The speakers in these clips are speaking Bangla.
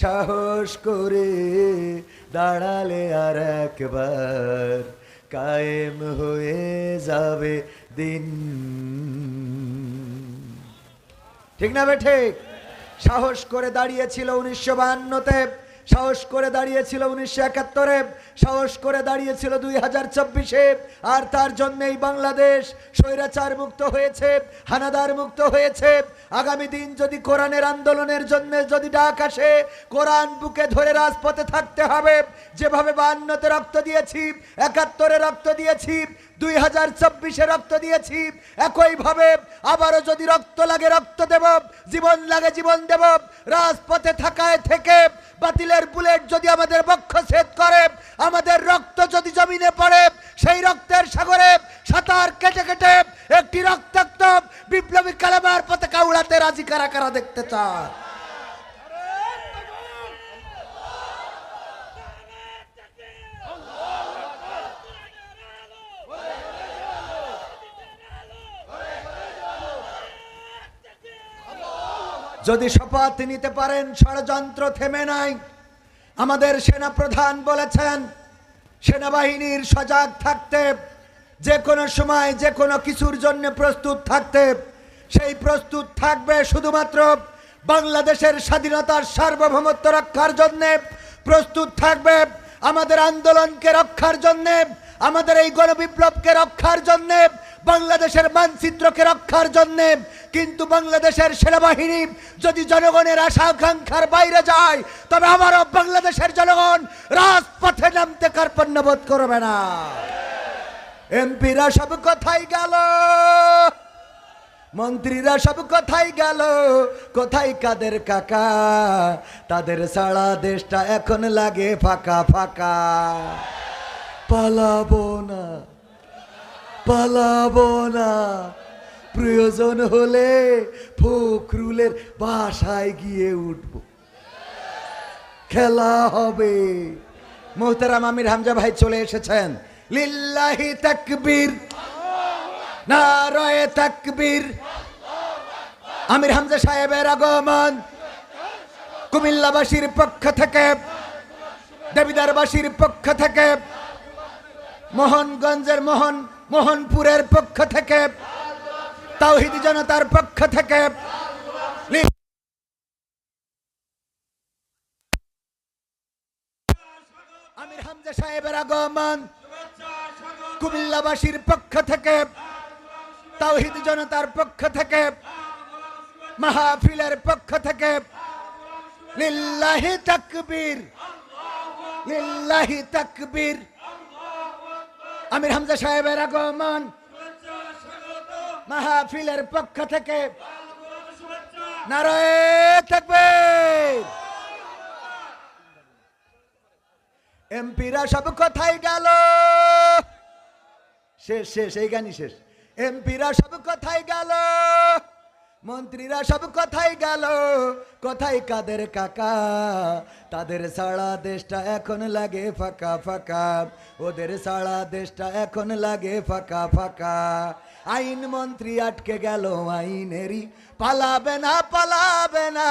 সাহস করে দাঁড়ালে আর একবার কায়েম হয়ে যাবে দিন। ঠিক না বেঠে সাহস করে দাঁড়িয়েছিল উনিশশো বাহান্নতে, সাহস করে দাঁড়িয়েছিল উনিশশো একাত্তরে সাহস করে দাঁড়িয়েছিল দুই হাজার চব্বিশে আর তার জন্যই বাংলাদেশ স্বৈরাচার মুক্ত হয়েছে, হানাদার মুক্ত হয়েছে। আগামী দিন যদি কোরআনের আন্দোলনের জন্য যদি ডাক আসে, কোরআন বুকে ধরে রাজপথে থাকতে হবে। যেভাবে বাহান্নতে রক্ত দিয়েছি, একাত্তরে রক্ত দিয়েছি, দুই হাজার চব্বিশে রক্ত দিয়েছি, একইভাবে আবারও যদি রক্ত লাগে, রক্ত দেব, জীবন লাগে, জীবন দেব। রাজপথে থাকায় থেকে বাতিলের বুলেট যদি আমাদের বক্ষ ছেদ করে আমাদের রক্ত যদি জমিনে পড়ে সেই রক্তের সাগরে সাঁতার কেটে কেটে একটি রক্তাক্ত বিপ্লবী কালামার পতাকা উড়াতে রাজি কারা কারা দেখতে চায় যদি শপথ নিতে পারেন, ষড়যন্ত্র থেমে নাই। আমাদের সেনা প্রধান বলেছেন, সেনাবাহিনীর সজাগ থাকতে, যে কোনো সময় যে কোনো কিছুর জন্য প্রস্তুত থাকতে সেই প্রস্তুত থাকবে শুধুমাত্র বাংলাদেশের স্বাধীনতার সার্বভৌমত্ব রক্ষার জন্য। প্রস্তুত থাকবে আমাদের আন্দোলনকে রক্ষার জন্য, আমাদের এই গণবিপ্লবকে রক্ষার জন্য, বাংলাদেশের মানচিত্রকে রক্ষার জন্য। কিন্তু বাংলাদেশের সেনাবাহিনী যদি জনগণের আশা আকাঙ্ক্ষার বাইরে যায়, তবে আমারও বাংলাদেশের জনগণ রাজপথে নামতে কার্পণ্য বোধ করবে না। এমপিরা সব কথাই গেল। মন্ত্রীরা সব কোথায় গেল। কোথায় কাদের কাকা? তাদের সারা দেশটা এখন লাগে ফাঁকা ফাঁকা। পালাবো না পালাবো না। প্রয়োজন হলে ফখরুলের বাসায় গিয়ে উঠব। খেলা হবে। মোহতারাম আমির হামজা ভাই চলে এসেছেন। লিল্লাহি তাকবীর। নারায়ে তাকবীর। আমির হামজা সাহেবের আগমন। কুমিল্লাবাসীর পক্ষ থেকে, দেবিদারবাসীর পক্ষ থেকে, মোহনগঞ্জের মোহন, মোহনপুরের পক্ষ থেকে, তাওহিদি জনতার পক্ষ থেকে। আমির হামজা সাহেবের আগমন। কুমিল্লাবাসীর পক্ষ থেকে তাওহিদি জনতার পক্ষ থেকে, মাহফিলের পক্ষ থেকে, লিল্লাহি তাকবীর লিল্লাহি তাকবীর। আমির হামজা সাহেবের আগমন, মাহফিলের পক্ষ থেকে, নারায় তাকবীর। এমপিরা সব কথাই গেল শেষ শেষ, এই গানই শেষ। এমপিরা সব কোথায় গেল। মন্ত্রীরা সব কথাই গেল, কথাই কাদের কাকা? তাদের সারা দেশটা এখন লাগে ফাঁকা ফাঁকা। ওদের সারা দেশটা এখন লাগে ফাঁকা ফাঁকা। আইন মন্ত্রী আটকে গেল, আইনেরই পালাবে না পালাবে না,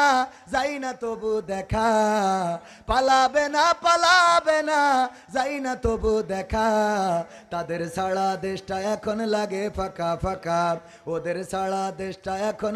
যাই না তবু দেখা। পালাবে না পালাবে না, যাই না তবু দেখা। তাদের সারা দেশটা এখন লাগে ফাঁকা ফাঁকা। ওদের সারা দেশটা এখন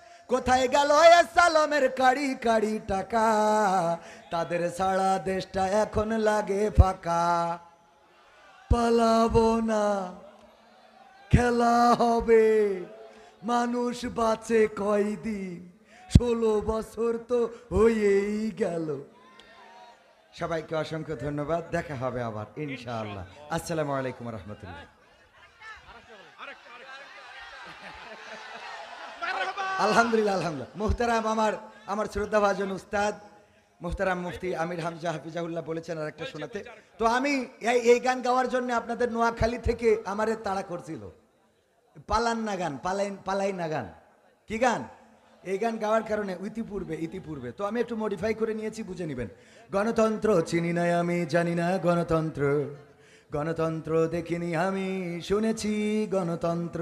কোথায় গেল এ সালামের কাড়ি কাড়ি টাকা? তাদের সারা দেশটা এখন লাগে ফাঁকা। পালাবো না খেলা হবে মানুষ বাঁচে কয়দিন? ষোলো বছর তো হয়েই গেল। সবাইকে অসংখ্য ধন্যবাদ দেখা হবে আবার ইনশাআল্লাহ। আসসালামু আলাইকুম রহমতুল্লাহ। আলহামদুলিল্লাহ আলহামদুলিল্লাহ। মুহতারাম আমার আমার শ্রদ্ধাভাজন উস্তাদ মুহতারাম মুফতি আমির হামজা হাফিজাহুল্লাহ বলেছেন আর একটা শোনাতে। তো আমি এই এই গান গাওয়ার জন্য আপনাদের নোয়াখালী থেকে আমারে তাড়া করছিল। পালান না গান পালাইন পালাই না গান। কি গান? এই গান গাওয়ার কারণে ইতিপূর্বে ইতিপূর্বে। তো আমি একটু মডিফাই করে নিয়েছি বুঝে নেবেন। গণতন্ত্র চিনি না আমি জানি না গণতন্ত্র। গণতন্ত্র দেখিনি আমি শুনেছি গণতন্ত্র।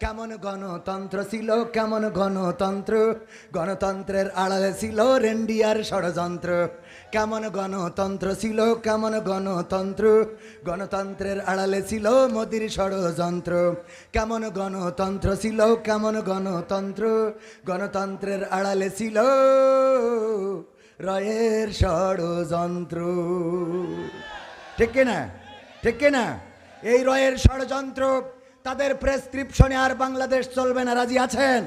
কেমন গণতন্ত্র ছিল, কেমন গণতন্ত্র? গণতন্ত্রের আড়ালে ছিল রেন্ডিয়ার ষড়যন্ত্র। কেমন গণতন্ত্র ছিল, কেমন গণতন্ত্র? গণতন্ত্রের আড়ালে ছিল মোদির ষড়যন্ত্র। কেমন গণতন্ত্র ছিল, কেমন গণতন্ত্র? গণতন্ত্রের আড়ালে ছিল রয়ের ষড়যন্ত্র। ঠিক না? ঠিক না? এই রয়ের ষড়যন্ত্র তাদের প্রেসক্রিপশনে আর বাংলাদেশ চলবে না। রাজি আছেন?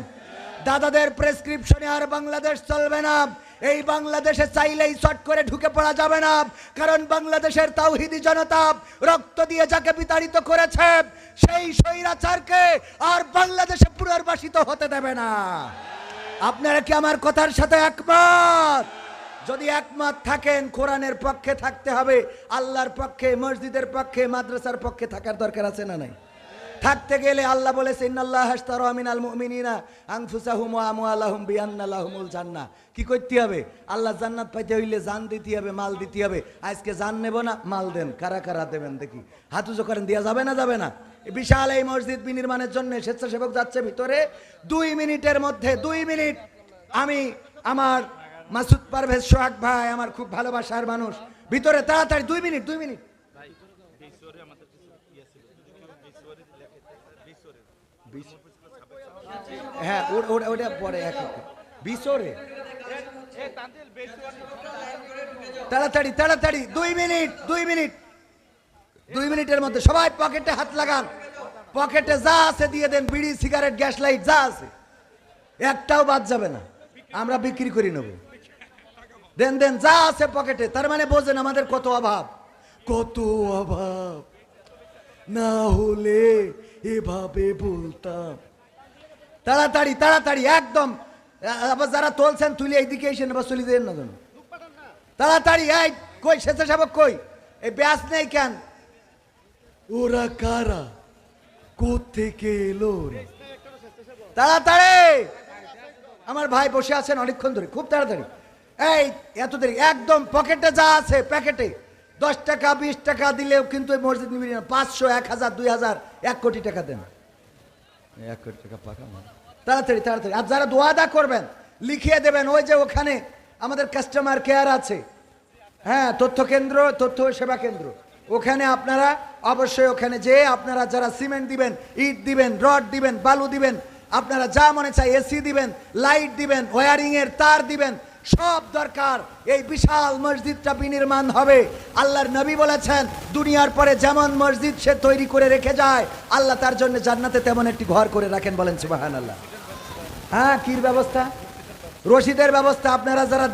দাদাদের প্রেসক্রিপশনে আর বাংলাদেশ চলবে না। এই বাংলাদেশে চাইলেই চট করে ঢুকে পড়া যাবে না। কারণ বাংলাদেশের তাওহিদি জনতা রক্ত দিয়ে যাকে বিতাড়িত করেছে, সেই স্বৈরাচারকে আর বাংলাদেশে পুনর্বাসিত হতে দেবে না। আপনারা কি আমার কথার সাথে একমত? যদি একমত থাকেন, কোরআনের পক্ষে থাকতে হবে। আল্লাহর পক্ষে, মসজিদের পক্ষে, মাদ্রাসার পক্ষে থাকার দরকার আছে না নাই? থাকতে গেলে আল্লাহ বলেছে ইন্নাল্লাহ হাসতারা মিনাল মুমিনিনা আনফুসাহুম ওয়া আমওয়ালাহুম বিআন্না লাহুমুল জান্নাহ। কি করতে হবে? আল্লাহ জান্নাত পাইতে হইলে জান দিতে হবে, মাল দিতে হবে। আজকে জান নেব না, মাল দেন। কারা কারা দেবেন দেখি। হাত উঁচু করেন দেওয়া যাবে না যাবে না। বিশাল এই মসজিদ বিনির্মাণের জন্য স্বেচ্ছাসেবক যাচ্ছে ভিতরে। দুই মিনিটের মধ্যে, দুই মিনিট। আমি, আমার মাসুদ পারভেজ সোহাগ ভাই, আমার খুব ভালোবাসার মানুষ। ভিতরে তাড়াতাড়ি, দুই মিনিট দুই মিনিট। হ্যাঁ ওর- ওটা পরে, এক। বিশোরে? তাড়াতাড়ি তাড়াতাড়ি, দুই মিনিট দুই মিনিট। দুই মিনিটের মধ্যে সবাই পকেটে হাত লাগান। পকেটে যা আছে দিয়ে দেন, বিড়ি, সিগারেট, গ্যাস লাইট, যা আছে। একটাও বাদ যাবে না। আমরা বিক্রি করে নেব। দেন দেন, যা আছে পকেটে, তার মানে বোঝেন আমাদের কত অভাব। কত অভাব। না হলে এভাবে বলতাম। তাড়াতাড়ি তাড়াতাড়ি, একদম। আবার যারা তোলছেন, তুলে এইদিকে এসে নেবা, চলে দেন না যেন। তাড়াতাড়ি, এই, কই, স্বেচ্ছাসেবক কই? এই ব্যাস নেই কেন? ওরা কারা? কোথেকে এলো তাড়াতাড়ি! আমার ভাই বসে আছেন অনেকক্ষণ ধরে, খুব তাড়াতাড়ি। এই, এত দেরি, একদম, পকেটে যা আছে, প্যাকেটে। দশ টাকা বিশ টাকা দিলেও কিন্তু ওই মসজিদ নিবি না। পাঁচশো এক হাজার দুই হাজার এক কোটি টাকা দেন। এক কোটি টাকা পাকা। তাড়াতাড়ি তাড়াতাড়ি। আর যারা দোয়াদা করবেন লিখিয়ে দেবেন ওই যে ওখানে আমাদের কাস্টমার কেয়ার আছে। হ্যাঁ তথ্য কেন্দ্র তথ্য সেবা কেন্দ্র। ওখানে আপনারা অবশ্যই ওখানে যে আপনারা যারা সিমেন্ট দিবেন ইট দিবেন রড দিবেন বালু দিবেন আপনারা যা মনে চায় এসি দিবেন লাইট দিবেন ওয়ারিং এর তার দিবেন সব দরকার। এই বিশাল মসজিদটা বিনির্মাণ হবে। আল্লাহর নবী বলেছেন, দুনিয়ার পরে যেমন মসজিদ সে তৈরি করে রেখে যায়, আল্লাহ তার জন্য জান্নাতে তেমন একটি ঘর করে রাখেন বলেন সুবাহান আল্লাহ হ্যাঁ কির ব্যবস্থা? রশিদের ব্যবস্থা আপনারা যারা